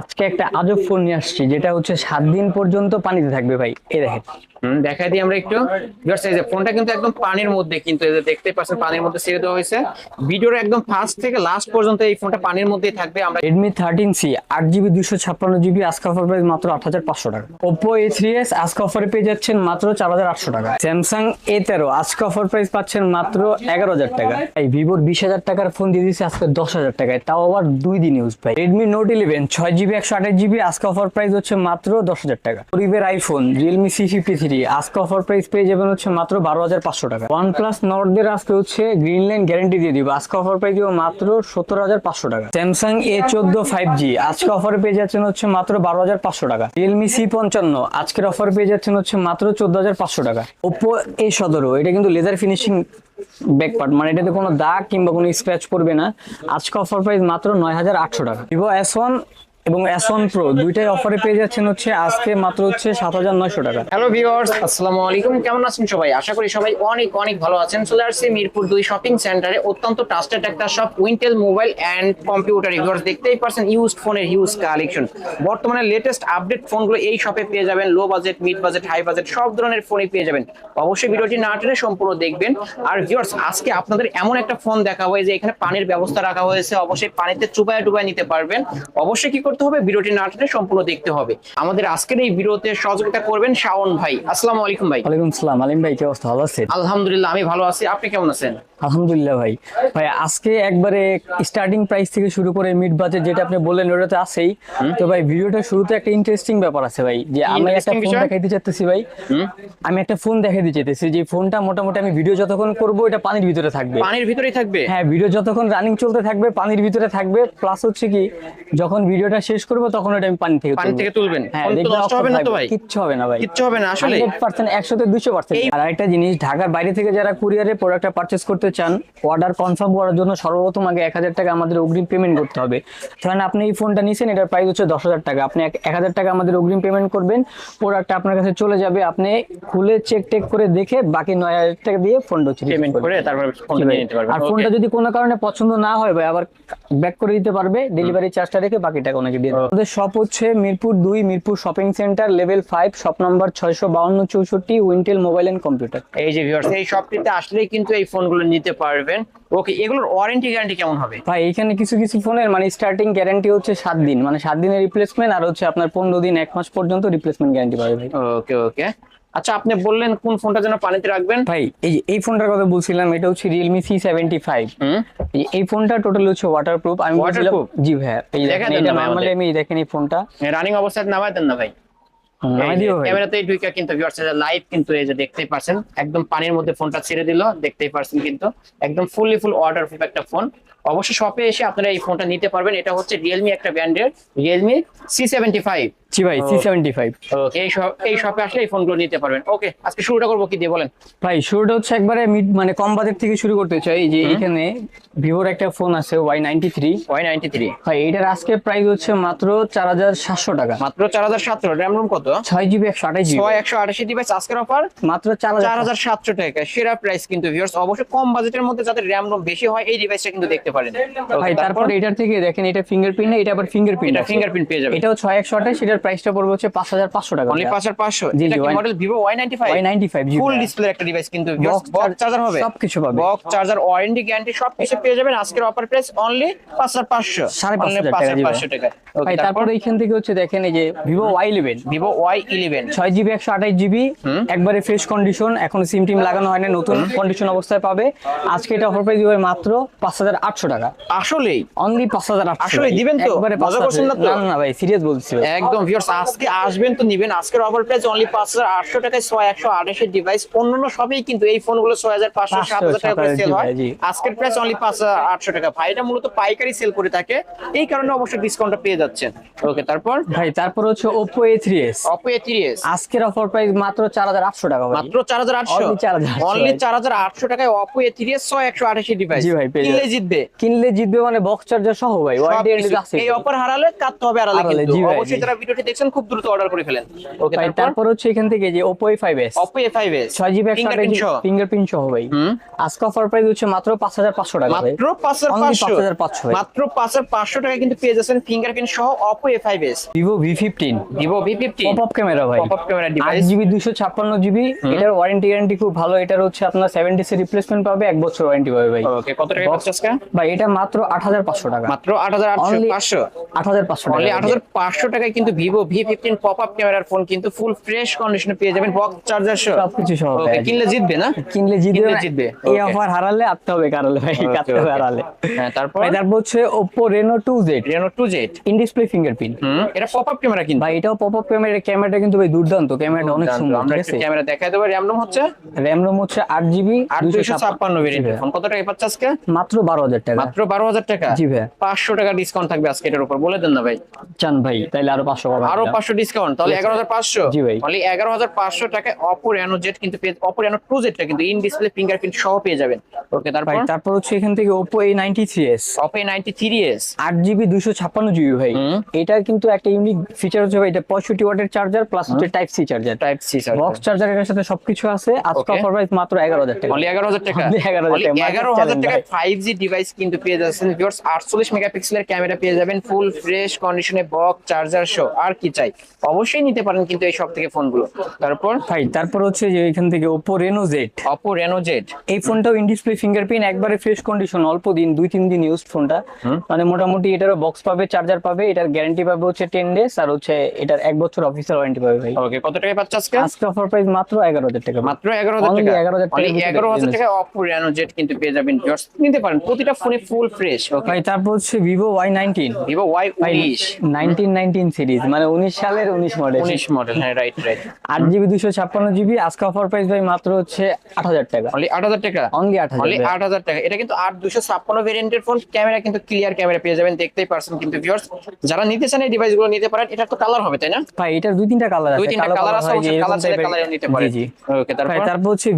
আজকে একটা আজব ফোন নিয়ে আসছি যেটা হচ্ছে সাত দিন পর্যন্ত পানিতে থাকবে ভাই। এই দেখেন। দেখাই দিই আমরা একটু। ফোনটা কিন্তু একদম পানির মধ্যে কিন্তু দেখতে পাচ্ছেন পানির মধ্যে ছেড়ে দেওয়া হয়েছে। ভিডিওর একদম ফার্স্ট থেকে লাস্ট পর্যন্ত এই ফোনটা পানির মধ্যেই থাকবে। আমরা রেডমি থার্টিন সি আট জিবি দুশো ছাপ্পান্ন জিবি আজকে অফার প্রাইস মাত্র আট হাজার পাঁচশো টাকা। ওপো এ থ্রি এস আজকে অফারে পেয়ে যাচ্ছেন মাত্র চার হাজার আটশো টাকা। স্যামসাং এ তেরো আজকে অফার প্রাইস পাচ্ছেন মাত্র এগারো হাজার টাকা। এই ভিভোর বিশ হাজার টাকার ফোন দিয়ে দিচ্ছে আজকে দশ হাজার টাকায়। তাও আবার দুই দিন ইউজ পাই রেডমি নোট ইলেভেন ছয় জিবি, একশো আঠাশ জিবি, আজকে অফার প্রাইস হচ্ছে মাত্র দশ হাজার টাকা। গরিবের iPhone Realme C fifty three আজকে অফার প্রাইস পেয়ে যাবেন হচ্ছে মাত্র বারো হাজার পাঁচশো টাকা। ওয়ান প্লাস নর্ডদের আজকে হচ্ছে গ্রিন লাইন গ্যারেন্টি দিয়ে দিব, আজকে অফার প্রাইস দিব মাত্র সত্তর হাজার পাঁচশো টাকা। স্যামসাং এ চোদ্দ ফাইভ জি আজকে অফারে পেয়ে যাচ্ছেন হচ্ছে মাত্র বারো হাজার পাঁচশো টাকা। রিয়েলমি সি পঞ্চান্ন, আজকের অফার পেয়ে যাচ্ছেন হচ্ছে মাত্র চোদ্দ হাজার পাঁচশো টাকা। ওপো এ সতেরো, এটা কিন্তু লেজার ফিনিশিং ব্যাক পার্ট মানে এটাতে কোনো দাগ কিংবা কোনো স্ক্র্যাচ পড়বে না। আজকে অফার প্রাইস মাত্র নয় হাজার আটশো টাকা। ভিভো এস ওয়ান এবং ওয়ান প্রো দুইটাই অফারে পেয়ে যাচ্ছেন হচ্ছে আজকে মাত্র হচ্ছে সাত হাজার নয়শো টাকা। হ্যালো ভিউয়ার্স আসসালামু আলাইকুম। কেমন আছেন সবাই? আশা করি সবাই অনেক অনেক ভালো আছেন। চলে আসছি মিরপুর দুই শপিং সেন্টারে অত্যন্ত ট্রাস্টেড একটা shop Wintel mobile and computer viewers দেখতেই পারছেন ইউজড ফোনের হিউজ কালেকশন বর্তমানে লেটেস্ট আপডেট ফোনগুলো এই শপে পেয়ে যাবেন। Low budget mid budget high budget সব ধরনের ফোনই পেয়ে যাবেন। অবশ্যই ভিডিওটি না টেনে সম্পূর্ণ দেখবেন। আর ভিউয়ার্স আজকে আপনাদের এমন একটা ফোন দেখা হয় যে এখানে পানির ব্যবস্থা রাখা হয়েছে। অবশ্যই পানিতে চুবায় ডুবায় নিতে পারবেন। অবশ্যই কি করতে হবে ভিডিওটি না টেনে সম্পূর্ণ দেখতে হবে। আমাদের আজকের এই ভিডিওতে সহযোগিতা করবেন শাওন ভাই। আসসালামু আলাইকুম ভাই। ওয়ালাইকুম সালাম আলিম ভাই কি অবস্থা? ভালো আছেন? আলহামদুলিল্লাহ আমি ভালো আছি। আপনি কেমন আছেন? আলহামদুলিল্লাহ ভাই। ভাই আজকে একবারে স্টার্টিং প্রাইস থেকে শুরু করে মিড বাজেট যেটা আপনি বললেন ওটাতে আছেই। তো ভাই ভিডিওটা শুরুতে একটা ইন্টারেস্টিং ব্যাপার আছে ভাই। যে আমি একটা ফোন দেখাইতে চাইতেছি ভাই। আমি একটা ফোন দেখাইতে চাইতেছি যে ফোনটা মোটামুটি আমি ভিডিও যতক্ষণ করব এটা পানির ভিতরে থাকবে। পানির ভিতরেই থাকবে? হ্যাঁ ভিডিও যতক্ষণ রানিং চলতে থাকবে পানির ভিতরে থাকবে। প্লাস হচ্ছে কি যখন ভিডিওটা শেষ করব তখন ওটা আমি পানি থেকে পানি থেকে তুলবেন? হ্যাঁ ফোন তো নষ্ট হবে না তো ভাই? কিচ্ছু হবে না ভাই। কিচ্ছু হবে না আসলে? হান্ড্রেড পার্সেন্ট একশোতে দুশো পার্সেন্ট আর একটা জিনিস ঢাকার বাইরে থেকে যারা কুরিয়ারে প্রোডাক্টটা পারচেস করতে চান অর্ডার কনফার্ম করার জন্য সর্বপ্রথম আগে এক হাজার টাকা আমাদের অগ্রিম পেমেন্ট করতে হবে। ধরেন আপনি এই ফোনটা নিয়েছেন এটার প্রাইস হচ্ছে দশ হাজার টাকা। আপনি এক এক হাজার টাকা আমাদের অগ্রিম পেমেন্ট করবেন প্রোডাক্টটা আপনার কাছে চলে যাবে আপনি খুলে চেক টেক করে দেখে বাকি নয় হাজার টাকা দিয়ে ফোনটা হচ্ছে পেমেন্ট করে তারপর ফোন নিয়ে নিতে পারবেন। আর ফোনটা যদি কোনো কারণে পছন্দ না হয় ভাই আবার ব্যাক করে দিতে পারবে ডেলিভারি চার্জটা রেখে বাকি টাকা ওনাকে দিয়ে আমাদের শপ হচ্ছে মিরপুর দুই Mirpur shopping center level five shop number ছয়শো বাউন্ন চৌষট্টি উইন্টেল মোবাইল এন্ড কম্পিউটার এই যে ভিউয়ার্স এই শপটিতে আসলেই কিন্তু এই ফোনগুলো নিতে পারবেন। ওকে এগুলোর ওয়ারেন্টি গ্যারান্টি কেমন হবে? ভাই এখানে কিছু কিছু ফোনের মানে স্টার্টিং গ্যারান্টি হচ্ছে সাত দিন। মানে সাত দিনের রিপ্লেসমেন্ট আর হচ্ছে আপনার পনেরো দিন এক মাস পর্যন্ত রিপ্লেসমেন্ট গ্যারান্টি পাবে ভাই। ওকে ওকে আচ্ছা আপনি বললেন কোন ফোনটা যেন পানিতে রাখবেন? ভাই এই যে এই ফোনটার কথা বলছিলাম এটা হচ্ছে রিয়েলমি সি সেভেন্টি ফাইভ হুম? এই ফোনটা টোটাল হচ্ছে ওয়াটারপ্রুফ আমি বলছিলাম জি ভাই এই দেখেন এটা নর্মালি আমি দেখেন এই ফোনটা। রানিং অবস্থায় নামায় দেন না ভাই। ভাই। ক্যামেরাতেই ঢুকে কিন্তু ভিউয়ার্স লাইভ কিন্তু এই যে দেখতেই পারছেন একদম পানির মধ্যে ফোনটা ছেড়ে দিল দেখতেই পারছেন কিন্তু। একদম ফুললি ফুল ওয়াটারপ্রুফ একটা ফোন অবশ্যই শপে এসে আপনারা এই ফোনটা নিতে পারবেন। এটা হচ্ছে রিয়েলমি একটা ব্র্যান্ডের Realme C seventy five G ভাই সি সেভেন্টি ফাইভ এই এই শপে আসলে এই ফোনগুলো নিতে পারবেন। ওকে আজকে শুরুটা করব কি দিয়ে বলেন? ভাই শুরুটা হচ্ছে একবারে মিড মানে কম বাজেট থেকে শুরু করতে চাই। যে এখানে ভিভোর একটা ফোন আছে Y ninety three Y ninety three ভাই এটার আজকে প্রাইস হচ্ছে মাত্র চার হাজার সাতশো টাকা। মাত্র চার হাজার সাতশো র্যাম রুম কত? ছয় জিবি একশো আঠাশ জিবি ছয় একশো আটাশি ডিভাইস আজকের অফার মাত্র চার চার হাজার হাজার সাতশো টাকা সেরা প্রাইস কিন্তু ভিউয়ার্স অবশ্যই কম বাজেটের মধ্যে যাদের র্যাম রোম বেশি হয় এই ডিভাইসটা কিন্তু দেখতে পারেন। ভাই তারপর এটার থেকে দেখেন এটা ফিঙ্গারপ্রিন্ট এটা আবার ফিঙ্গারপ্রিন্ট এটা ফিঙ্গারপ্রিন্ট পেয়ে যাবে এটাও ছয় একশো আঠাশ এটার প্রাইসটা পড়বে হচ্ছে পাঁচ হাজার পাঁচশো টাকা অনলি পাঁচ হাজার পাঁচশো? জি, এটা কি model Y ninety five G full display একটা ডিভাইস কিন্তু বক্স চার্জার হবে। সবকিছু পাবে। বক্স চার্জার ওয়ারেন্টি গ্যারান্টি সব কিছু পেয়ে যাবেন। আজকের অফার প্রাইস অনলি পাঁচ হাজার পাঁচশো। সাড়ে পাঁচ হাজার টাকা জি ভাই। তারপর? এইখান থেকে হচ্ছে দেখেন এই যে ইলেভেন ছয় জিবি একশো আঠাশ জিবি একবারে ফ্রেশ কন্ডিশন এখন সিম টিম লাগানো হয় না নতুন কন্ডিশন অবস্থায় পাবে। আজকে এটা অফার প্রাইস দিবে মাত্র পাঁচ হাজার আটশো টাকা। আসলেই? অনলি পাঁচ হাজার আটশো আসলে দিবেন তো? একবারে মজা করছেন? না না ভাই সিরিয়াস বলছি একদম ভিউয়ার্স আজকে আসবেন তো নিবেন। আজকের অফার প্রাইস অনলি পাঁচ হাজার আটশো টাকায় ছয় একশো আঠাশের ডিভাইস অন্যান্য সবই কিন্তু এই ফোনগুলো ছয় হাজার পাঁচশো সাত হাজার টাকা করে সেল হয়। আজকের প্রাইস অনলি পাঁচ হাজার আটশো টাকা। ভাই এটা মূলত পাইকারি সেল করে থাকে। এই কারণে অবশ্যই ডিসকাউন্টটা পেয়ে যাচ্ছেন। ওকে তারপর? ভাই তারপর হচ্ছে আজকের অফার প্রাইস মাত্র চার হাজার আটশো টাকা মাত্র চার হাজার আটশো? 4,800 অনলি ভাই। চার হাজার আটশো টাকায় ডিভাইস জি ভাই, কিনলে জিতবে। কিনলে জিতবে মানে বক্স চার্জার সহ ভাই। ওয়ারেন্টি আছে। এই অফার হারালে কাটতে হবে আড়ালে কিন্তু। অবশ্যই। যারা ভিডিওটি দেখছেন খুব দ্রুত অর্ডার করে ফেলেন। ওকে তারপর হচ্ছে এখান থেকে যে Oppo A5s ছয় জিবি একশো Fingerprint সহ। ফিঙ্গারপ্রিন্ট সহ ভাই। আজকে অফার প্রাইস হচ্ছে মাত্র পাঁচ হাজার পাঁচশো টাকা ভাই। মাত্র পাঁচ হাজার পাঁচশো। 5,500 মাত্র পাঁচ হাজার পাঁচশো টাকা কিন্তু পেয়ে যাচ্ছেন ফিঙ্গারপ্রিন্ট সহ Oppo A five S Vivo V fifteen Vivo V fifteen pop up camera ভাই। Pop up camera device GB দুশো ছাপ্পান্ন জিবি এটার ওয়ারেন্টি গ্যারান্টি খুব ভালো। এটার হচ্ছে আপনার সেভেন ডেজ রিপ্লেসমেন্ট পাবে এক বছর ওয়ারেন্টি পাবে ভাই। ওকে কত টাকা Box- পাচ্ছ আজকে? ভাই এটা মাত্র আট হাজার পাঁচশো টাকা। মাত্র আট হাজার আটশো Only পাঁচশো। আট হাজার পাঁচশো টাকা আট হাজার পাঁচশো টাকায় কিন্তু Vivo V fifteen pop up ক্যামেরার ফোন কিন্তু ফুল ফ্রেশ কন্ডিশনে পেয়ে যাবেন বক্স চার্জার সহ সবকিছু সহ ওকে কিনলে জিতবে না? কিনলে জিতবে। জিতবে। এই অফার হারালে আটতে হবে কারলে ভাই কাটতে হবে হারালে। হ্যাঁ তারপর? তারপর হচ্ছে two Z Reno two Z in display fingerprint হুম এটা পপ আপ ক্যামেরা কিন্তু। ভাই এটাও পপ আপ ক্যামেরা ক্যামেরাটা কিন্তু ভাই দুর্দান্ত। ক্যামেরাটা অনেক সুন্দর আমরা একটু ক্যামেরা দেখাই দেবো। র্যাম রোম হচ্ছে? র্যাম রোম হচ্ছে আট জিবি আট দুইশো ছাপ্পান্ন ভেরিয়েন্টের ফোন কত টাকা পাচ্ছে আজকে? মাত্র বারো হাজার টাকা। মাত্র বারো হাজার টাকা? জি ভাই। পাঁচশো টাকা ডিসকাউন্ট থাকবে আজকে এটার উপর। বলে দেন না ভাই। চান ভাই তাইলে আরও পাঁচশো পাবেন আরও পাঁচশো ডিসকাউন্ট তাহলে এগারো হাজার পাঁচশো। জি ভাই। অনলি এগারো হাজার পাঁচশো টাকায় অপো রেনো জেট কিন্তু অপো রেনো টু জেটটা কিন্তু ইন ডিসপ্লে ফিঙ্গারপ্রিন্ট সহ পেয়ে যাবেন। ওকে ভাই তারপর তারপর হচ্ছে এখান থেকে এস আট জিবি দুশো ছাপ্পান্ন জিবি ভাই। এটা কিন্তু একটা ইউনিক ফিচার হচ্ছে ভাই এটা পঁয়ষট্টি ওয়াটের চার্জার প্লাস হচ্ছে type C charger type C box চার্জারের সাথে সবকিছু আছে। আজকে Okay. অফার প্রাইস মাত্র এগারো হাজার টাকা। অনলি এগারো হাজার টাকা। Only 11,000 Only টাকা, 11,000। ফাইভ জি ডিভাইস কিন্তু পেয়ে যাচ্ছেন। ভিউয়ার্স আটচল্লিশ মেগাপিক্সেলের ক্যামেরা পেয়ে যাবেন। ফুল ফ্রেশ কন্ডিশনে বক্স চার্জার শো আর কি চাই? অবশ্যই নিতে পারেন কিন্তু এই সব থেকে ফোনগুলো তারপর? ভাই তারপর হচ্ছে যে এখান থেকে Oppo Reno Z Oppo Reno Z এই ফোনটাও ইন ডিসপ্লে ফিঙ্গারপ্রিন্ট একবারে ফ্রেশ কন্ডিশন অল্প দিন দুই তিন দিন ইউজড ফোনটা মানে মোটামুটি এটারও বক্স পাবে চার্জার পাবে এটার গ্যারান্টি পাবে হচ্ছে টেন ডেজ আর হচ্ছে এটার এক বছর অফিসিয়াল ওয়ারেন্টি পাবে ভাই। ওকে কত টাকায় পাচ্ছে আজকে? আজকে অফার প্রাইস মাত্র এগারো হাজার টাকা। মাত্র এগারো হাজার Only টাকা? 11,000 টাকার Only ভিতরে 11,000 পেয়ে টাকায় অপো রেনো জেড কিন্তু পেয়ে যাবেন। Viewers, নিতে পারেন প্রতিটা ফোনে ফুল ফ্রেশ ওকে ভাই তারপর হচ্ছে Vivo Y nineteen Vivo Y ভাই উনিশ। নাইনটিন নাইনটিন সিরিজ মানে উনিশ সালের উনিশ মডেল উনিশ মডেল হ্যাঁ রাইট রাইট আট জিবি দুশো ছাপ্পান্ন জিবি আজকে অফার প্রাইস ভাই মাত্র হচ্ছে আট হাজার টাকা। অনলি আট হাজার টাকা? অনলি আট অনলি হাজার আট হাজার টাকা। এটা কিন্তু আট দুশো ছাপ্পান্ন ভেরিয়েন্টের ফোন ক্যামেরা কিন্তু ক্লিয়ার ক্যামেরা পেয়ে যাবেন দেখতেই পারছেন কিন্তু ভিউয়ার্স যারা নিতে চান এই ডিভাইসগুলো নিতে পারেন এটা তো কালার হবে তাই না? ভাই এটার দুই তিনটা কালার আছে। দুই তিনটা কালার আছে কালার চাইলে কালার নিতে পারেন। জি ওকে ভাই তারপর? তারপর হচ্ছে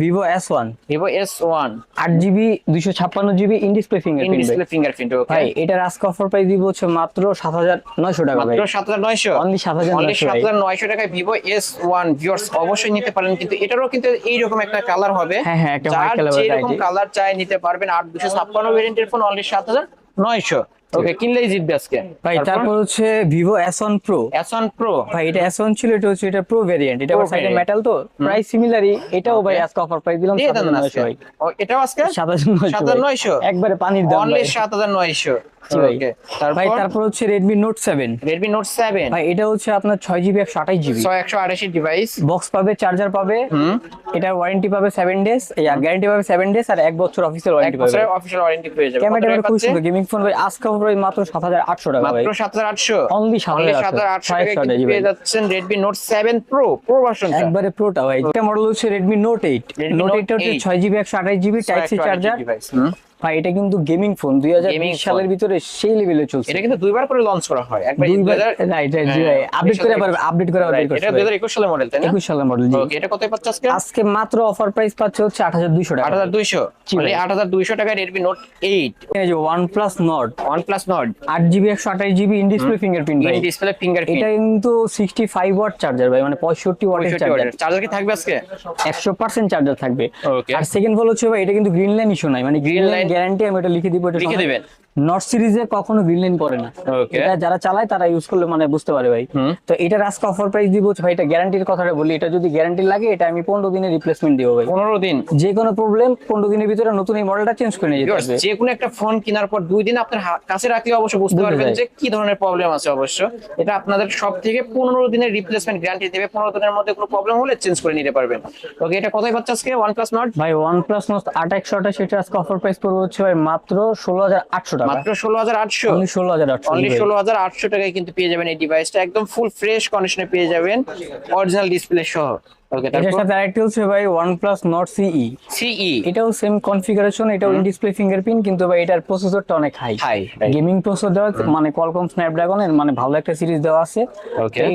ওয়ান ভিভো এস ওয়ান আট জিবি দুইশো ছাপ্পান্ন GB in display in fingerprint display fingerprint okay ভাই এটার আজকে অফার প্রাইস দিব হচ্ছে মাত্র সাত হাজার নয়শো টাকা ভাই। মাত্র হাজার নয়শো? 7,900 অনলি ভাই। সাত হাজার নয়শো টাকায় ভিভো এস ওয়ান ভিউয়ার্স অবশ্যই নিতে পারেন কিন্তু এটারও কিন্তু এই রকম একটা কালার হবে হ্যাঁ, হ্যাঁ, একটা হোয়াইট। কালার চাই নিতে পারবেন আট দুশো ছাপ্পান্ন ভেরিয়েন্টের ফোন অনলি সাত হাজার নয়শো ওকে কিনলেই জিতবে আজকে। ভাই তারপর? হচ্ছে Vivo S one pro S one pro ভাই এটা এস ওয়ান ছিল এটা হচ্ছে এটা প্রো ভেরিয়েন্ট এটা আবার সাইডে মেটাল তো প্রাইস সিমিলারই এটাও ভাই আজকে অফার প্রাইস দিলাম দিয়ে সাত দেন হাজার না নয়শো আজকে। ভাই। ও, এটাও আজকে? সাত হাজার নয়শো সাত হাজার ভাই। নয়শো? একবারে পানির দাম অনলি ভাই। সাত হাজার নয়শো। জি ভাই। তারপর? তারপর হচ্ছে Redmi note seven Redmi note seven ভাই এটা হচ্ছে আপনার ছয় জিবি একশো আঠাশ জিবি ছয় একশো আড়াইশি ডিভাইস বক্স পাবে চার্জার পাবে। এটার ওয়ারেন্টি পাবে সেভেন ডেজ গ্যারান্টি পাবে সেভেন ডেজ আর এক বছর অফিসিয়াল ওয়ারেন্টি পাবে। অফিসিয়াল ওয়ারেন্টি পেয়ে যাবে। ক্যামেরাটা খুব সুন্দর গেমিং ফোন ভাই আজকে অফার মাত্র সাত হাজার আটশো টাকা মাত্র সাত হাজার আটশো? Only 7,800 সাত হাজার আটশো ছয় টাকায় একশো কিন্তু জি ভাই। পেয়ে যাচ্ছেন Redmi note seven pro Pro ভার্সনটা একবারে প্রোটা ভাই। এটা মডেল হচ্ছে Redmi note eight Redmi note Note এইটটা হচ্ছে 8 ছয় জিবি একশো আঠাশ জিবি টাইপ সি চার্জার এটা কিন্তু গেমিং ফোন দুই হাজার সালের ভিতরে সেই লেভেলে চলছে। এটা কিন্তু দুইবার করে লঞ্চ করা হয়। একবার দুইবার রাইট রাইট জি হ্যাঁ, ভাই আপডেট করে পারবে আপডেট করে আপডেট এটা দুই হাজার একুশ সালের মডেল তাই না? সালের মডেল জি। এটা কত পাচ্ছে আজকে? আজকে মাত্র অফার প্রাইস পাচ্ছে হচ্ছে আট হাজার দুইশো আট টাকা হাজার দুইশো। জি আট হাজার দুইশো টাকায় রেডমি নোট এইট এই যে নট আট জিবি একশো আঠাশ জিবি ইন ডিসপ্লে ফিঙ্গারপ্রিন্ট ভাই। ইন ডিসপ্লে ফিঙ্গারপ্রিন্ট এটা কিন্তু সিক্সটি ফাইভ ওয়াট চার্জার ভাই মানে পঁয়ষট্টি ওয়াটের চার্জার চার্জার কি থাকবে আজকে? একশো পার্সেন্ট চার্জার থাকবে। আর সেকেন্ড বল হচ্ছে ভাই এটা কিন্তু গ্রিন লাইন ইস্যু নাই মানে গ্রিন লাইন গ্যারান্টি আমি এটা লিখে দিব এটা লিখে দিবেন। নট সিরিজে কখনো পড়ে না। এটা যারা চালায় তারা ইউজ করলে মানে বুঝতে পারে ভাই। তো এটার আজকে অফার প্রাইস দিব ভাই এটা গ্যারান্টির কথাটা বলি এটা যদি গ্যারান্টি লাগে এটা আমি পনেরো দিনের রিপ্লেসমেন্ট দিব ভাই। পনেরো দিন? যে কোনো প্রবলেম পনেরো দিনের ভিতরে নতুন এই মডেলটা চেঞ্জ করে নিয়ে যেতে যে কোনো একটা ফোন কেনার পর দুই দিন আপনার কাছে রাখলে অবশ্য বুঝতে পারবেন যে কি ধরনের প্রবলেম আছে অবশ্য। এটা আপনাদের সব থেকে পনেরো দিনের রিপ্লেসমেন্ট গ্যারান্টি দেবে। পনেরো দিনের মধ্যে কোনো প্রবলেম হলে চেঞ্জ করে নিতে পারবেন। ওকে এটা কোথায় পাচ্ছে আজকে? ওয়ান প্লাস নট ভাই ওয়ান প্লাস নোট আট একশো আঠাশ এটা আজকে অফার প্রাইস পড়বে হচ্ছে ভাই মাত্র ষোলো হাজার আটশো টাকা। মাত্র ষোলো হাজার আটশো। ষোলো হাজার আটশো ষোলো হাজার আটশো টাকায় কিন্তু পেয়ে যাবেন এই ডিভাইসটা একদম ফুল ফ্রেশ কন্ডিশনে পেয়ে যাবেন। অরিজিনাল ডিসপ্লে সহ। এটার তারপর? সাথে আরেকটি হচ্ছে ভাই OnePlus Nord CE সিই এটাও সেম কনফিগারেশন এটাও ইন ডিসপ্লে ফিঙ্গারপ্রিন্ট কিন্তু ভাই এটার প্রসেসরটা অনেক হাই হাই গেমিং প্রসেসর দেওয়া আছে, কোয়ালকম মানে ভালো একটা সিরিজ দেওয়া আছে।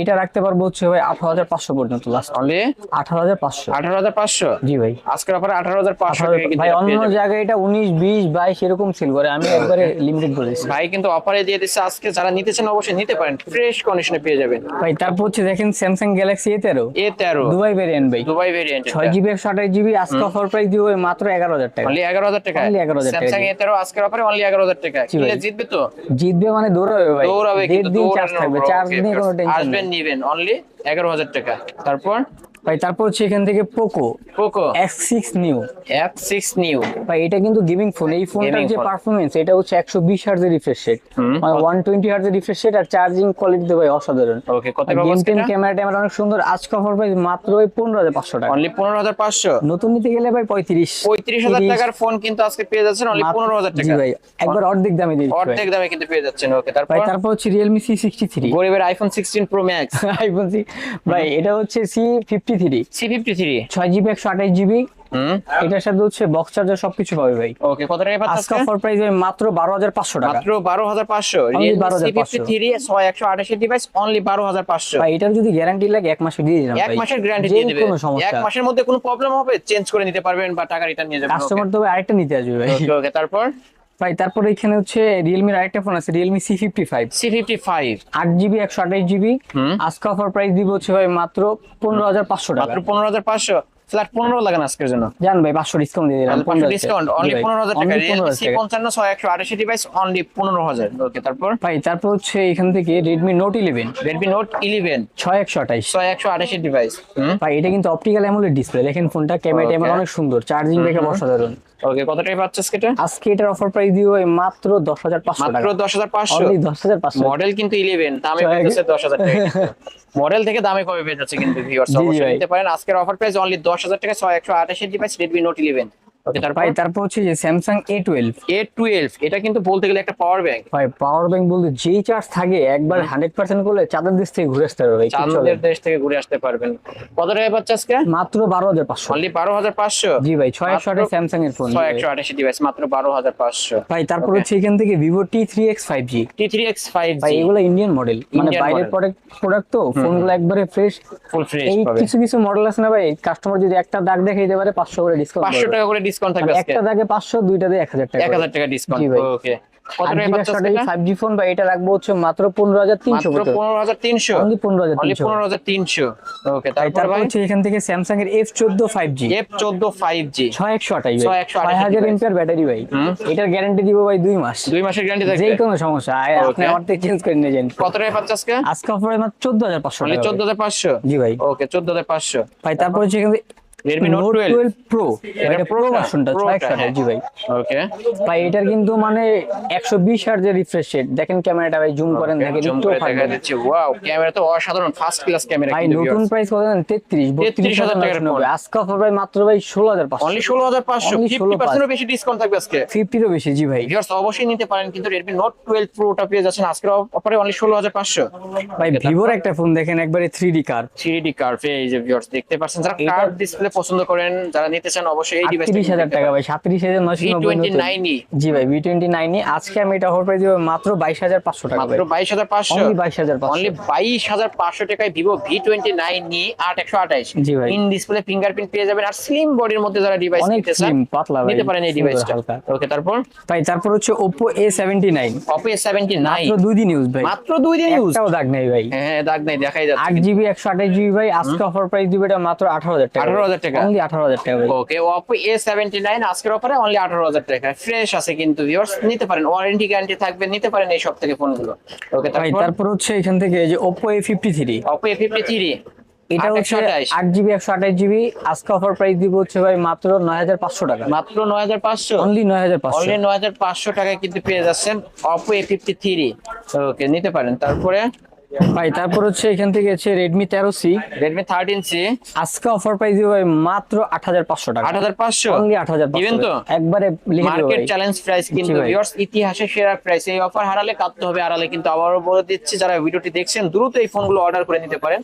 এটা রাখতে পারব হচ্ছে ভাই আঠারো হাজার পাঁচশো পর্যন্ত লাস্ট অনলি আঠারো হাজার পাঁচশো। আঠারো হাজার পাঁচশো? জি ভাই। আজকের অফারে আঠারো হাজার পাঁচশো টাকা কিন্তু ভাই অন্য জায়গায় এটা উনিশ বিশ বাইশ এরকম সেল করে। আমি একবারে লিমিটেড বলেছি ভাই কিন্তু অফারে দিয়ে দিচ্ছে আজকে যারা নিতে চান অবশ্যই নিতে পারেন। ফ্রেশ কন্ডিশনে পেয়ে যাবেন। ভাই তারপর হচ্ছে দেখেন স্যামসাং গ্যালাক্সি এ তেরো। এ তেরো। দুবাই ভেরিয়েন্ট ভাই। দুবাই ভেরিয়েন্ট 6 জিবি একশো আঠাশ জিবি আজকে অফার প্রাইস দিব মাত্র এগারো হাজার টাকা। অনলি এগারো হাজার টাকা Only 11,000 টাকা স্যামসাং এ তেরো আজকের অফারে অনলি এগারো হাজার টাকা জি কিনলে জিতবে তো? জিতবে মানে দৌড়াবে ভাই। দৌড়াবে হবে কিন্তু চার্জ থাকবে। চার্জ নিয়ে কোনো টেনশন আসবেন নেবেন। অনলি এগারো হাজার টাকা। তারপর? ভাই তারপর হচ্ছে এখান থেকে Poco Poco X six Neo F six Neo ভাই এটা কিন্তু গেমিং ফোন এই ফোনটার যে phone। পারফরমেন্স এটা হচ্ছে একশো বিশ হার্জের রিফ্রেশ রেট মানে ওয়ান টোয়েন্টি হার্জের রিফ্রেশ রেট আর চার্জিং কোয়ালিটি ভাই অসাধারণ। ওকে কত গেম টেন ক্যামেরা ট্যামেরা অনেক সুন্দর আজ কভার প্রাইস মাত্র ওই পনেরো হাজার পাঁচশো টাকা। অনলি পনেরো হাজার পাঁচশো? নতুন নিতে গেলে ভাই পঁয়ত্রিশ পঁয়ত্রিশ হাজার টাকার ফোন কিন্তু আজকে পেয়ে যাচ্ছেন অনলি পনেরো হাজার জি টাকা ভাই একবার অর্ধেক দামে দিয়ে অর্ধেক দামে কিন্তু পেয়ে যাচ্ছেন ওকে তারপর? ভাই তারপর হচ্ছে রিয়েলমি সি সিক্সটি থ্রি গরিবের iPhone sixteen pro max iPhone C ভাই এটা হচ্ছে C fifty three C fifty three ছয় জিবি একশো আঠাশ জিবি এটার সাথে হচ্ছে বক্স চার্জার সবকিছু পাবে ভাই। ওকে কত টাকা পাচ্ছেন আজকে অফার প্রাইস মাত্র বারো হাজার পাঁচশো টাকা। মাত্র বারো হাজার পাঁচশো। 12,500 সি থ্রি ছয় একশো আঠাশি ডিভাইস অনলি ভাই এটার যদি গ্যারান্টি লাগে এক মাসে দিয়ে দিলাম এক মাসের গ্যারান্টি দিয়ে দিবে। কোনো এক মাসের মধ্যে কোনো প্রবলেম হবে চেঞ্জ করে নিতে পারবেন বা টাকা রিটার্ন নিয়ে যাবেন। কাস্টমার তো আরেকটা নিতে আসবে ভাই। ওকে তারপর? ভাই তারপরে এখানে হচ্ছে রিয়েলমির আরেকটা ফোন আছে Realme C fifty five C fifty five আট জিবি একশো আঠাশ জিবি। আজকে অফার প্রাইস দিব হচ্ছে ভাই মাত্র পনেরো হাজার পাঁচশো টাকা। পনেরো হাজার পাঁচশো। ফ্ল্যাট পনেরো লাগান আজকের জন্য। জান ভাই পাঁচশো ডিসকাউন্ট দিয়ে দিলাম ডিসকাউন্ট অনলি পনেরো হাজার। টাকা। 15,000 রিয়েলমি সি টাকা। পঞ্চান্ন ছয় একশো আঠাশি ডিভাইস অনলি পনেরো হাজার। ওকে তারপর ভাই তারপর হচ্ছে এখান থেকে Redmi note eleven Redmi note eleven ছয় একশো আঠাইশ ছয় একশো আঠাশি ডিভাইস ভাই এটা কিন্তু অপটিক্যাল অ্যামোলেড ডিসপ্লে দেখেন ফোনটা ক্যামেরা ট্যামেরা অনেক সুন্দর। চার্জিং ব্যাকআপ অসাধারণ। ওকে কত টাকা পাচ্ছিস এটা? আজকে এটার অফার প্রাইস মাত্র দশ হাজার পাঁচশো মাত্র দশ হাজার পাঁচশো? অনলি দশ হাজার পাঁচশো। মডেল কিন্তু ইলেভেন দামে দশ হাজার টাকা। মডেল থেকে দামে কমে পেয়ে যাচ্ছে কিন্তু ভিউয়ার্স অবশ্যই নিতে পারেন। আজকের অফার প্রাইস অনলি দশ হাজার টাকা ছয় একশো আঠাশি ডিভাইস রেডমি নোট ইলেভেন তারপর? তারপর হচ্ছে যে Samsung A twelve A twelve এটা কিন্তু বলতে গেলে একটা পাওয়ার ব্যাংক ভাই পাওয়ার ব্যাংক বলতে যেই চার্জ থাকে একবার হান্ড্রেড পার্সেন্ট করলে চাঁদের দেশ থেকে ঘুরে আসতে হবে চাঁদের দেশ থেকে ঘুরে আসতে পারবেন। কত টাকা পাচ্ছে আজকে? মাত্র বারো হাজার পাঁচশো। অনলি বারো হাজার পাঁচশো? জি ভাই ছয় একশো আঠাশ স্যামসাং এর ফোন ছয় একশো আঠাশি ডিভাইস মাত্র বারো হাজার পাঁচশো। ভাই তারপর হচ্ছে এখান থেকে Vivo T three X five G T three X five ভাই এগুলো ইন্ডিয়ান মডেল মানে বাইরের. প্রোডাক্ট প্রোডাক্ট তো ফোনগুলো একবারে ফ্রেশ ফুল ফ্রেশ এই কিছু কিছু মডেল আছে না ভাই কাস্টমার যদি একটা দাগ দেখে দিতে পারে পাঁচশো করে ডিসকাউন্ট পাঁচশো টাকা করে ডিসকাউন্ট থাকবে আজকে? একটা দাগে পাঁচশো দুইটা দিয়ে এক হাজার টাকা এক হাজার টাকা ডিসকাউন্ট ওকে কত টাকা পাচ্ছে এটা? ফাইভ ফোন বা এটা রাখব হচ্ছে মাত্র পনেরো হাজার তিনশো মাত্র পনেরো হাজার তিনশো? অনলি পনেরো হাজার অনলি তিনশো পনেরো হাজার তিনশো। ওকে ভাই তারপর ভাই? হচ্ছে এখান থেকে স্যামসাং এর। ব্যাটারি ভাই। এটার গ্যারান্টি দিব ভাই দুই মাস। দুই মাসের গ্যারান্টি যে থাকবে কোনো সমস্যা। আপনি আমার থেকে চেঞ্জ করে নিয়ে যান। কত টাকা পাচ্ছে আজকে? আজকে অফার মাত্র অনলি জি ভাই। ওকে চোদ্দ হাজার পাঁচশো। ভাই তারপর হচ্ছে এখান থেকে Redmi Note 12 টুয়েলভ এটা প্রো ভার্সনটা Pro টা, হ্যাঁ। জি ভাই। ওকে ভাই এটার কিন্তু মানে বিশ হার্জের রিফ্রেশ রেট দেখেন ক্যামেরাটা ভাই জুম করেন দেখেন জুম করে দেখা যাচ্ছে। ওয়াও ক্যামেরা তো অসাধারণ ফার্স্ট ক্লাস ক্যামেরা ভাই নতুন প্রাইস কত জানেন? তেত্রিশ বত্রিশ 33,000 হাজার টাকার টাকার আজকে অফার ভাই মাত্র ভাই ষোলো হাজার পাঁচশো। অনলি ষোলো হাজার পাঁচশো। Only ফিফটি 16,500 পার্সেন্টও বেশি ডিসকাউন্ট থাকবে আজকে। বেশি জি ভাই। ভিউয়ার্স অবশ্যই নিতে পারেন কিন্তু পেয়ে যাচ্ছেন অফারে অনলি ভাই ভিভোর একটা ফোন দেখেন একবারে থ্রি ডি কার থ্রি কার্ভ এই যে ভিউয়ার্স দেখতে পাচ্ছেন যারা কার্ভ ডিসপ্লে পছন্দ করেন যারা নিতে চান অবশ্যই এই ডিভাইসটা আটত্রিশ হাজার টাকা ভাই সাতত্রিশ হাজার নয়শো ভি নব্বই টোয়েন্টি নতুন। নাইন জি ভাই ভি টোয়েন্টি নাইন আজকে আমি এটা অফার প্রাইস দিব মাত্র বাইশ হাজার পাঁচশো টাকা ভাই। মাত্র বাইশ হাজার পাঁচশো। অনলি বাইশ হাজার পাঁচশো। অনলি বাইশ হাজার পাঁচশো টাকায় নিয়ে আট একশো আঠাইশ জি ভাই। ইন ডিসপ্লে ফিঙ্গারপ্রিন্ট পেয়ে যাবেন আর স্লিম বডির মধ্যে যারা ডিভাইস নিতে চান slim, পাতলা ভাই, নিতে পারেন এই ডিভাইসটা ওকে তারপর? ভাই তারপর হচ্ছে অপো এ সেভেন্টি নাইন মাত্র দুই দিন ইউজ ভাই। মাত্র দুই দিন ইউজ একটাও দাগ নেই ভাই। হ্যাঁ দাগ নাই দেখাই যাচ্ছে। আট জিবি একশো আঠাশ জিবি ভাই আজকে অফার প্রাইস দিবে এটা মাত্র আঠারো হাজার টাকা। 18,000 টাকা? অনলি আঠারো হাজার টাকা okay Oppo A seventy nine আজকের অফারে অনলি আঠারো হাজার টাকা। ফ্রেশ আছে কিন্তু ভিউয়ার্স নিতে পারেন। ওয়ারেন্টি গ্যারান্টি থাকবে নিতে পারেন এই সব থেকে ফোনগুলো ওকে তারপর? তারপর হচ্ছে এখান থেকে যে Oppo A fifty three Oppo A fifty three এটা হচ্ছে আট জিবি একশো আঠাশ জিবি আজকে অফার প্রাইস দিব হচ্ছে ভাই মাত্র নয় হাজার পাঁচশো টাকা। মাত্র নয় হাজার পাঁচশো? অনলি নয় হাজার পাঁচশো। অনলি নয় হাজার পাঁচশো টাকায় কিন্তু পেয়ে যাচ্ছেন Oppo A fifty three okay নিতে পারেন। তারপরে? ভাই তারপর হচ্ছে এখান থেকে হচ্ছে রেডমি তেরো সি রেডমি থার্টিন সি আজকে অফার প্রাইস ভাই মাত্র আট হাজার পাঁচশো টাকা। আট হাজার পাঁচশো? অনলি আট হাজার দিবেন তো? একবারে মার্কেট চ্যালেঞ্জ প্রাইস কিন্তু। ভিউয়ার্স ইতিহাসে সেরা প্রাইস এই অফার হারালে কাটতে হবে আড়ালে কিন্তু আবারও বলে দিচ্ছি যারা ভিডিওটি দেখছেন দ্রুত এই ফোনগুলো অর্ডার করে নিতে পারেন।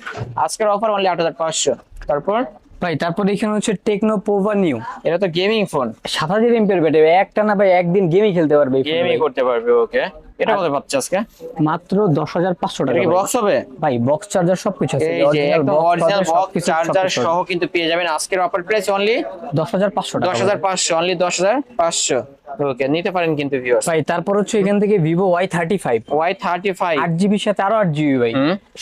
আজকের অফার অনলি আট হাজার পাঁচশো। তারপর? ভাই তারপর এখানে হচ্ছে টেকনো পোভা নিউ এটা তো গেমিং ফোন সাত হাজার এমপের ব্যাটারি একটা না ভাই একদিন গেমই খেলতে পারবে phone করতে পারবে ওকে এটা কত বাচ্চা আজকে? মাত্র 10500 টাকা বক্স হবে? ভাই বক্স চার্জার সবকিছু আছে। এই যে অরিজিনাল বক্স চার্জার সহ কিন্তু পেয়ে যাবেন আজকের অফার প্রাইস অনলি 10500 টাকা 10500 অনলি 10500 ওকে নিতে পারেন কিন্তু ভিউয়ার্স ভাই তারপর হচ্ছে এখান থেকে Vivo Y35 Y35 8GB সাথে আরও 8GB ভাই।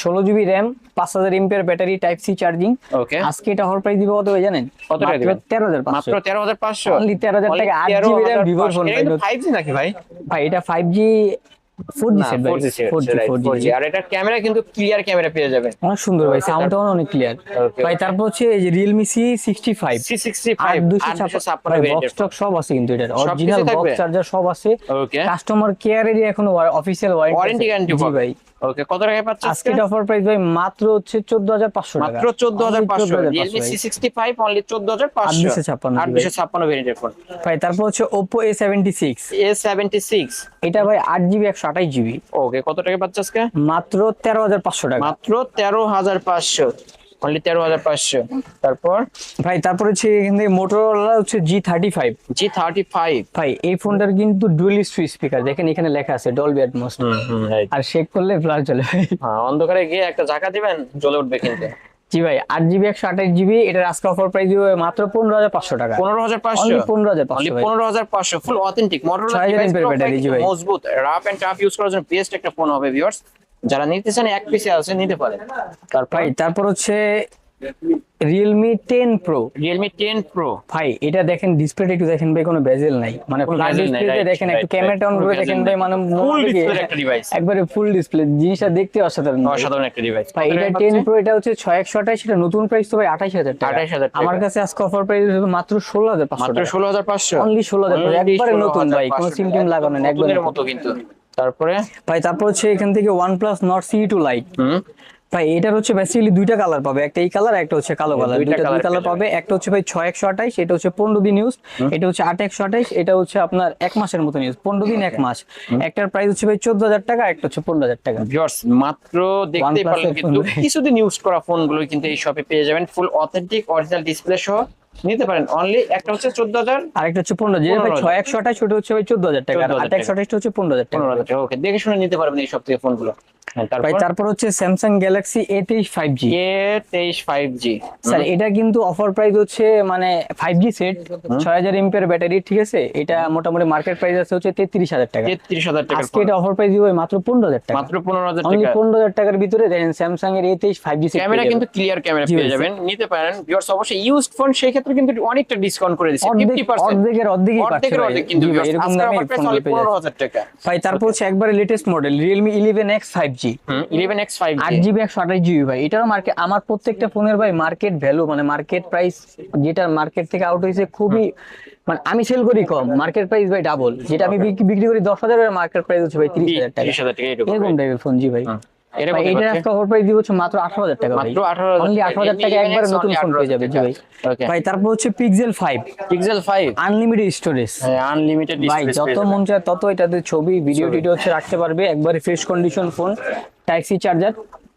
16GB RAM 5000 mAh battery type C charging okay আজকে এটা হওয়ার প্রাইস দিব কত ভাই জানেন? কত টাকা পাঁচশো। 13500 মাত্র 13500 অনলি 13000 টাকা। 8GB RAM Vivo ফোন ভাই। 5G নাকি ভাই? ভাই এটা 5G আর এটা ক্যামেরা কিন্তু ক্লিয়ার ক্যামেরা পেয়ে যাবেন। অনেক সুন্দর ভাই সাউন্ডটাও অনেক ক্লিয়ার ভাই তারপর হচ্ছে এই যে সিক্সটি ফাইভ দুশো ছাপ্পান্ন। বক্স টক সব আছে কিন্তু এটার। অরিজিনাল বক্স চার্জার সব আছে। কাস্টমার কেয়ারেরই এখন অফিসিয়াল ওয়ারেন্টি ওয়ারেন্টি গ্যারান্টি ভাই। ওকে কত টাকায় পাচ্ছেন আজকে? অফার প্রাইস ভাই মাত্র হচ্ছে চোদ্দ হাজার পাঁচশো টাকা। মাত্র চোদ্দ হাজার পাঁচশো only 14,500 C sixty five only চোদ্দ হাজার পাঁচশো। 856 আট দুশো ছাপ্পান্ন ভেরিয়েন্টের ফোন ভাই তারপর হচ্ছে এ সেভেন্টি সিক্স এটা ভাই আট জিবি একশো আঠাশ জিবি ওকে কত টাকায় পাচ্ছেন আজকে? মাত্র তেরো হাজার পাঁচশো টাকা। মাত্র তেরো হাজার পাঁচশো। অনলি তেরো হাজার পাঁচশো। তারপর? ভাই তারপর হচ্ছে এখান থেকে মোটরোলা হচ্ছে G thirty five G thirty five ভাই এই ফোনটার কিন্তু ডুয়েল স্পিকার দেখেন এখানে লেখা আছে ডলবি অ্যাটমস আর শেক করলে ফ্লাশ চলে ভাই হ্যাঁ অন্ধকারে গিয়ে একটা জায়গা দিবেন জ্বলে উঠবে কিন্তু। জি ভাই আট জিবি একশো আঠাশ জিবি এটার আজকে অফার প্রাইস দিবে মাত্র পনেরো হাজার পাঁচশো টাকা। পনেরো হাজার পাঁচশো? পনেরো হাজার পাঁচশো পনেরো হাজার পাঁচশো ফুল অথেন্টিক মোটরোলা 6000 ডিভাইস এমপির ব্যাটারি, জি ভাই। মজবুত রাফ এন্ড টাফ ইউজ করার জন্য বেস্ট একটা ফোন হবে ভিউয়ার্স যারা নিতে চান এক পিসে আছে নিতে পারে তারপর? তারপর হচ্ছে Realme ten pro Realme ten pro ভাই এটা দেখেন ডিসপ্লেটা একটু দেখেন ভাই কোনো বেজেল নাই। মানে দেখেন একটু right, ক্যামেরাটা অন করে দেখেন ভাই মানে কি display একটা device। একবারে ফুল ডিসপ্লে জিনিসটা দেখতে অসাধারণ। অসাধারণ একটা ডিভাইস ভাই এটা টেন প্রো এটা হচ্ছে ছয় একশো আঠাশ এটা নতুন প্রাইস তো ভাই আঠাশ হাজার টাকা। 28,000 টাকা। আমার কাছে আজকে অফার প্রাইস মাত্র ষোলো হাজার পাঁচশো মাত্র টাকা। ষোলো হাজার পাঁচশো? অনলি ষোলো হাজার একবারে নতুন ভাই কোনো সিম টিম লাগানো নেই একবারে মতো কিন্তু। তারপরে? ভাই তারপর হচ্ছে এখান থেকে one plus Nord C two lite হুম? ভাই এটার হচ্ছে বেসিক্যালি দুইটা কালার পাবে। একটা এই কালার একটা হচ্ছে কালো কালার দুইটা দুইটা দুই কালার পাবে। একটা হচ্ছে ভাই ছয় একশো আঠাইশ এটা হচ্ছে পনেরো দিন ইউজ এটা হচ্ছে আট একশো আঠাইশ এটা হচ্ছে আপনার এক মাসের মতন ইউজ পনেরো দিন এক মাস। একটার প্রাইস হচ্ছে ভাই চোদ্দ হাজার টাকা একটা হচ্ছে পনেরো হাজার টাকা। ভিউয়ার্স মাত্র দেখতেই পারলেন কিন্তু কিছুদিন ইউজ করা ফোনগুলো কিন্তু এই শপে পেয়ে যাবেন। ফুল অথেন্টিক অরিজিনাল ডিসপ্লে সহ নিতে পারেন। অনলি একটা হচ্ছে চোদ্দ হাজার আর একটা হচ্ছে পনেরো যেটা ভাই 15,000 ছয় একশো আঠাইশ ওটা হচ্ছে ভাই চোদ্দ হাজার টাকা। আর 14,000 আট একশো আঠাইশটা হচ্ছে পনেরো হাজার টাকা। ওকে দেখে শুনে নিতে পারবেন এই সব থেকে ফোনগুলো হ্যাঁ, ভাই তারপর হচ্ছে স্যামসাং গ্যালাক্সি এ তেইশ ফাইভ জি এ তেইশ ফাইভ জি স্যার এটা কিন্তু অফার প্রাইস হচ্ছে মানে ফাইভ জি সেট ছয় হাজার এমপিয়ার ব্যাটারি ঠিক আছে? এটা মোটামুটি মার্কেট প্রাইস আছে হচ্ছে তেত্রিশ হাজার টাকা। তেত্রিশ হাজার টাকা আজকে এটা অফার প্রাইস দিব মাত্র পনেরো হাজার টাকা। মাত্র পনেরো হাজার টাকা। পনেরো হাজার টাকার ভিতরে দেখেন স্যামসাং এর এ তেইশ ফাইভ জি ক্যামেরা কিন্তু ক্লিয়ার ক্যামেরা পেয়ে যাবেন। নিতে পারেন। ভিউয়ার্স অবশ্যই ইউজড ফোন সেই ক্ষেত্রে কিন্তু অনেকটা ডিসকাউন্ট করে দিচ্ছে। অর্ধেক ফিফটি পার্সেন্ট অর্ধেকের অর্ধেকই অর্ধেকের। অর্ধেক কিন্তু এরকম দামে পনেরো। হাজার টাকা। ভাই তারপর হচ্ছে একবারে latest model Realme eleven X five G eleven X five আট জিবি একশো আঠাশ জিবি ভাই এটারও মার্কেট আমার প্রত্যেকটা ফোনের ভাই মার্কেট ভ্যালু মানে মার্কেট প্রাইস যেটা মার্কেট থেকে আউট হয়েছে খুবই মানে আমি সেল করি কম মার্কেট প্রাইস ভাই ডাবল যেটা আমি বিক্রি করি দশ হাজার মার্কেট প্রাইস হচ্ছে ভাই তিরিশ হাজার টাকা। এরকম টাইপের ফোন জি ভাই। এটা ভাই কত এটার পাচ্ছে? আজকে অফার প্রাইস দিব হচ্ছে মাত্র আঠারো হাজার টাকা ভাই। মাত্র 18,000 অনলি আঠারো হাজার টাকা একবার একবারে 11X নতুন ফোন পেয়ে যাবে জি ভাই। ভাই তারপর হচ্ছে Pixel Pixel unlimited storage unlimited ভাই যত মন চায় তত এটাতে ছবি ভিডিও টিডিও হচ্ছে রাখতে পারবে। একবারে ফ্রেশ কন্ডিশন ফোন ট্যাক্সি সি চার্জার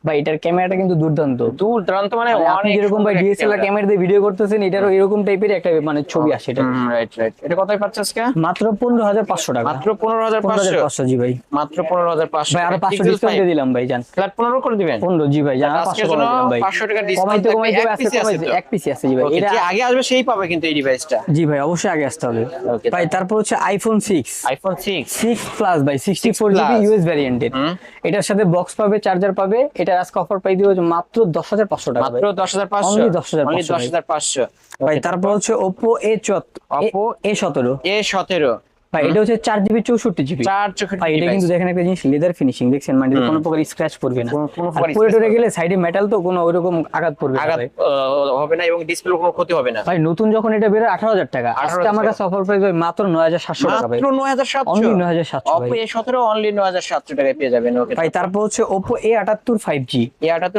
ভাই এটার ক্যামেরাটা কিন্তু দুর্দান্ত। দূর দূরান্ত মানে আপনি যেরকম ভাই ডিএসএলআর ক্যামেরা দিয়ে ভিডিও করতেছেন এটারও এরকম টাইপের একটা মানে ছবি আসে এটা। রাইট রাইট এটা কতই পাচ্ছে আজকে? মাত্র পনেরো হাজার পাঁচশো টাকা। মাত্র পনেরো হাজার পনেরো হাজার পাঁচশো পাঁচশো জি ভাই। মাত্র পনেরো হাজার পাঁচশো। ভাই আরও পাঁচশো ডিসকাউন্ট দিয়ে দিলাম ভাই জান। ফ্ল্যাট পনেরো করে দিবেন? পনেরো জি ভাই জান আরও আজকের পাঁচশো জন্য করে দিলাম ভাই। 500 টাকা discount কমাইতে কমাইতে আছে কমাইতে এক পিসি আছে জি ভাই। এটা যে আগে আসবে সেই পাবে কিন্তু এই ডিভাইসটা জি ভাই অবশ্যই আগে আসতে হবে। ভাই তারপর হচ্ছে iPhone six iPhone six six plus ভাই সিক্সটি ফোর জিবি ইউএস ভ্যারিয়েন্টের এটার সাথে বক্স পাবে চার্জার পাবে এটা আজকে অফার প্রাইস দিয়ে মাত্র দশ হাজার পাঁচশো টাকা মাত্র দশ হাজার পাঁচশো? Only 10,500 Only ভাই। 10,500 ভাই তারপর হচ্ছে ওপো এ চত Oppo এ সতেরো। এ সতেরো। ভাই এটা হচ্ছে চার জিবি চৌষট্টি জিবি ভাই এটা কিন্তু দেখেন একটা জিনিস লেদার ফিনিশিং দেখছেন? মানে কোনো প্রকার স্ক্র্যাচ পড়বে না। কোনো- কোনো আর পরে টরে গেলে সাইডে মেটাল তো কোনো ওইরকম আঘাত পড়বে আঘাত হবে না এবং ডিসপ্লে কোনো ক্ষতি হবে না। ভাই নতুন যখন এটা বেরোয় আঠারো টাকা। আজকে আমার কাছে অফার প্রাইস মাত্র নয় হাজার সাতশো টাকা ভাই। মাত্র নয় হাজার অনলি সাতশো নয় হাজার সাতশো অপো ভাই। এ সতেরো অনলি নয় হাজার সাতশো টাকায় পেয়ে যাবেন ওকে। ভাই তারপর হচ্ছে এ আটাত্তর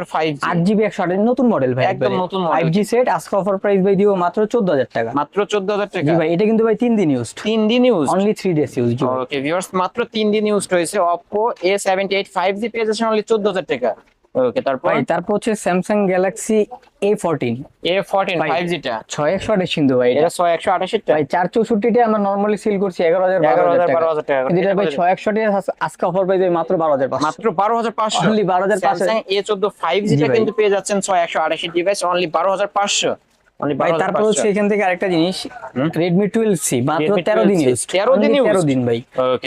ফাইভ আট জিবি একশো আঠাশ নতুন মডেল ভাই। একদম নতুন। ফাইভ জি সেট আজকে অফার প্রাইস ভাই দিব মাত্র চোদ্দ হাজার টাকা। মাত্র চোদ্দ হাজার টাকা। জি ভাই এটা কিন্তু ভাই তিন দিন ইউজ তিন দিন use only three days use. Okay viewers মাত্র তিন দিন ইউজ হয়েছে Oppo A seventy eight five G পেয়ে যাচ্ছেন অনলি চোদ্দ হাজার টাকা। ওকে তারপর? তারপর হচ্ছে স্যামসাং গ্যালাক্সি ফোরটিন ভাই। ফাইভ জিটা ছয় একশো আঠাশ কিন্তু ভাই এটা। এটা ছয় একশো আঠাশিটা ভাই চার চৌষট্টিটা আমরা নর্মালি সেল করছি এগারো হাজার বারো এগারো হাজার হাজার বারো টাকা। হাজার কিন্তু এটা ভাই ছয় একশো টাকা আজকে অফার মাত্র বারো হাজার পাঁচশো। মাত্র বারো হাজার পাঁচশো। Only 12,500 স্যামসাং এ চোদ্দ ফাইভ জি জিটা কিন্তু পেয়ে যাচ্ছেন ছয় একশো আঠাশি ডিভাইস অনলি বারো হাজার পাঁচশো। অনলি ভাই তারপর হচ্ছে এখান থেকে আরেকটা জিনিস রেডমি টুয়েলভ সি মাত্র Redmi তেরো দিন 12C, used। 13 দিন Only তেরো used? দিন ভাই।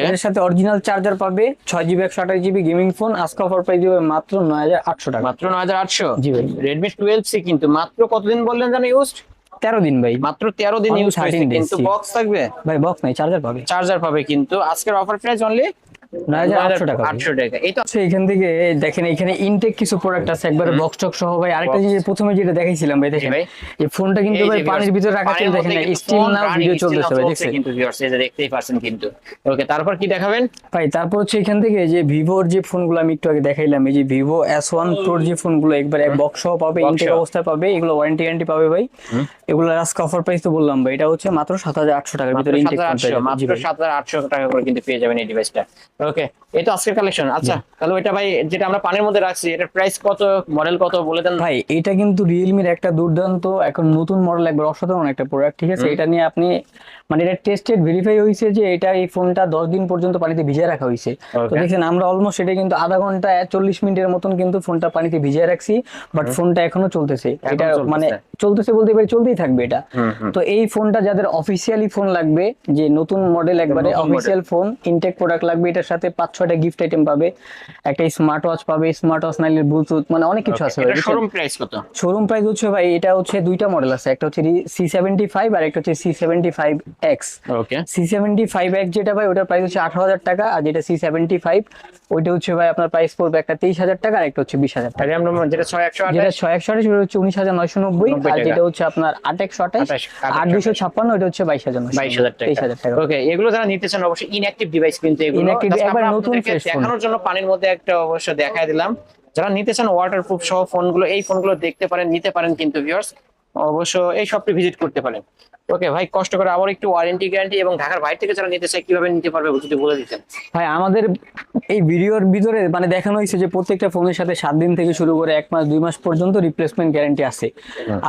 এর সাথে অরিজিনাল চার্জার পাবে ছয় জিবি একশো আঠাশ জিবি গেমিং ফোন আজকে অফার প্রাইস দিবে মাত্র নয় হাজার আটশো টাকা। মাত্র নয় হাজার আটশো? জি ভাই। টুয়েলভ সি কিন্তু মাত্র কতদিন বললেন জানো ইউজ তেরো দিন ভাই। মাত্র তেরো দিন ইউজ 13 days, কিন্তু বক্স থাকবে? ভাই বক্স নাই চার্জার পাবে। চার্জার পাবে কিন্তু আজকের অফার প্রাইস অনলি এখান থেকে দেখেন এখানে ইনটেক কিছু প্রোডাক্ট আছে। একবারে বক্স টক সহ ভাই আরেকটা জিনিস প্রথমে যেটা দেখাইছিলাম ভাই দেখেন। এই ফোনটা কিন্তু এই ভাই পানির ভিতরে রাখা দেখেন ভিডিও চলতেছে ভাই দেখছেন? কিন্তু viewers, এই যে দেখতেই পারছেন কিন্তু। ওকে তারপর কি দেখাবেন? ভাই তারপর হচ্ছে এখান থেকে যে ভিভোর যে ফোনগুলো আমি একটু আগে দেখাইলাম এই যে ভিভো এস ওয়ান প্রোর যে ফোনগুলো একবার বক্স সহ পাবে ইনটেক অবস্থায় পাবে এগুলো ওয়ারেন্টি গ্যারান্টি পাবে ভাই। এগুলো আজকে অফার প্রাইস তো বললাম ভাই এটা হচ্ছে মাত্র সাত হাজার আটশো টাকার ভিতরে ইনটেক মাত্র টাকা করে কিন্তু পেয়ে যাবেন এই ডিভাইসটা ওকে তো আজকের কালেকশন আচ্ছা তাহলে ওইটা ভাই যেটা আমরা পানির মধ্যে রাখছি এটার প্রাইস কত মডেল কত বলে দেন। ভাই এটা কিন্তু রিয়েলমির একটা দুর্দান্ত এখন নতুন মডেল একবার অসাধারণ একটা প্রোডাক্ট ঠিক আছে? এটা নিয়ে আপনি মানে এটা টেস্টেড ভেরিফাই হয়েছে যে এটা এই ফোনটা দশ দিন পর্যন্ত পানিতে ভিজিয়ে রাখা হয়েছে তো আমরা অলমোস্ট এটা কিন্তু আধা ঘণ্টা চল্লিশ মিনিটের মতন কিন্তু ফোনটা পানিতে ভিজিয়ে রাখছি বাট ফোনটা এখনও চলতেছে। এটা মানে চলতেছে বলতে পারি চলতেই থাকবে এটা। তো এই ফোনটা যাদের অফিসিয়ালি ফোন লাগবে যে নতুন মডেল একবারে অফিসিয়াল ফোন ইনটেক প্রোডাক্ট লাগবে এটার সাথে পাঁচ ছয়টা গিফট আইটেম পাবে একটা স্মার্ট ওয়াচ পাবে স্মার্ট ওয়াচ নাইলে ব্লুটুথ মানে অনেক কিছু আছে শোরুম প্রাইস কত? শোরুম প্রাইস হচ্ছে ভাই এটা হচ্ছে দুইটা মডেল আছে একটা হচ্ছে সি সেভেন্টি ফাইভ আর একটা হচ্ছে C seventy five X okay C seventy five X যেটা ভাই ওটার প্রাইস হচ্ছে আঠারো হাজার টাকা আর যেটা সি সেভেন্টি ফাইভ ওইটা হচ্ছে ভাই আপনার প্রাইস পড়বে একটা তেইশ হাজার টাকা আর একটা হচ্ছে বিশ হাজার টাকা। যেটা ছয় একশো যেটা ছয় একশো আঠাশ ওটা হচ্ছে উনিশ হাজার নয়শো নব্বই আর যেটা হচ্ছে আপনার আট একশো আঠাশ 28, আট দুশো ছাপ্পান্ন ওটা হচ্ছে বাইশ হাজার বাইশ হাজার টাকা। ওকে এগুলো যারা নিতে চান অবশ্যই ইনঅ্যাক্টিভ ডিভাইস কিন্তু Just একবার নতুন। দেখানোর জন্য পানির মধ্যে একটা অবশ্য দেখায় দিলাম। যারা নিতে চান ওয়াটার প্রুফ সহ ফোনগুলো এই ফোনগুলো দেখতে পারেন নিতে পারেন কিন্তু ভিউয়ার্স অবশ্য এই শপটি ভিজিট করতে পারেন। ওকে ভাই কষ্ট করে আবার একটু ওয়ারেন্টি গ্যারান্টি এবং ঢাকার বাইরে থেকে যারা নিতে চায় কীভাবে নিতে পারবে যদি বলে দিতেন? ভাই আমাদের এই ভিডিওর ভিতরে মানে দেখানো হয়েছে যে প্রত্যেকটা ফোনের সাথে সাত দিন থেকে শুরু করে এক মাস দুই মাস পর্যন্ত রিপ্লেসমেন্ট গ্যারান্টি আছে।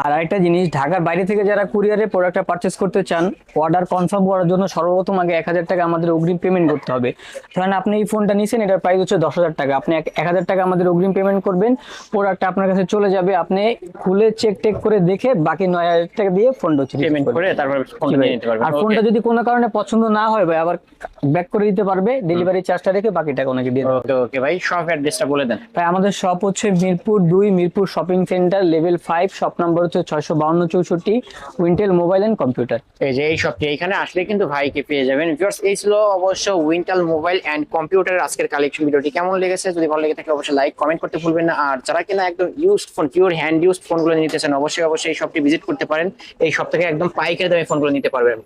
আর আরেকটা জিনিস ঢাকার বাইরে থেকে যারা কুরিয়ারে প্রোডাক্টটা পারচেস করতে চান অর্ডার কনফার্ম করার জন্য সর্বপ্রথম আগে এক হাজার টাকা আমাদের অগ্রিম পেমেন্ট করতে হবে। ধরেন আপনি এই ফোনটা নিছেন এটার প্রাইস হচ্ছে দশ হাজার টাকা। আপনি এক হাজার টাকা আমাদের অগ্রিম পেমেন্ট করবেন প্রোডাক্টটা আপনার কাছে চলে যাবে আপনি খুলে চেক টেক করে দেখে বাকি নয় হাজার টাকা দিয়ে ফোনটা হচ্ছে পেমেন্ট করে তারপর ফোনটা নিয়ে নিতে পারবেন। আর ফোনটা যদি কোনো কারণে পছন্দ না হয় ভাই আবার ব্যাক করে দিতে পারবে ডেলিভারি চার্জটা রেখে বাকি টাকা ওনাকে দিয়ে দেবে। ওকে ভাই শপ অ্যাড্রেসটা বলে দেন। ভাই আমাদের শপ হচ্ছে মিরপুর দুই Mirpur shopping centre level five shop number হচ্ছে ছয়শো বাউন্ন চৌষট্টি উইন্টেল মোবাইল কম্পিউটার এই যে এই শপটি এখানে আসলে কিন্তু ভাইকে পেয়ে যাবেন। ভিউয়ার্স এই ছিল অবশ্য উইন্টাল মোবাইল এন্ড কম্পিউটারের আজকের কালেকশন ভিডিওটি কেমন লেগেছে? যদি ভালো লেগে থাকে অবশ্যই লাইক কমেন্ট করতে ভুলবেন না। আর যারা কিনা একদম used phone pure hand used ফোনগুলো নিতে চান অবশ্যই অবশ্যই এই শপটি ভিজিট করতে পারেন। এই শপ থেকে একদম পাইকারি দামে ফোনগুলো নিতে পারবেন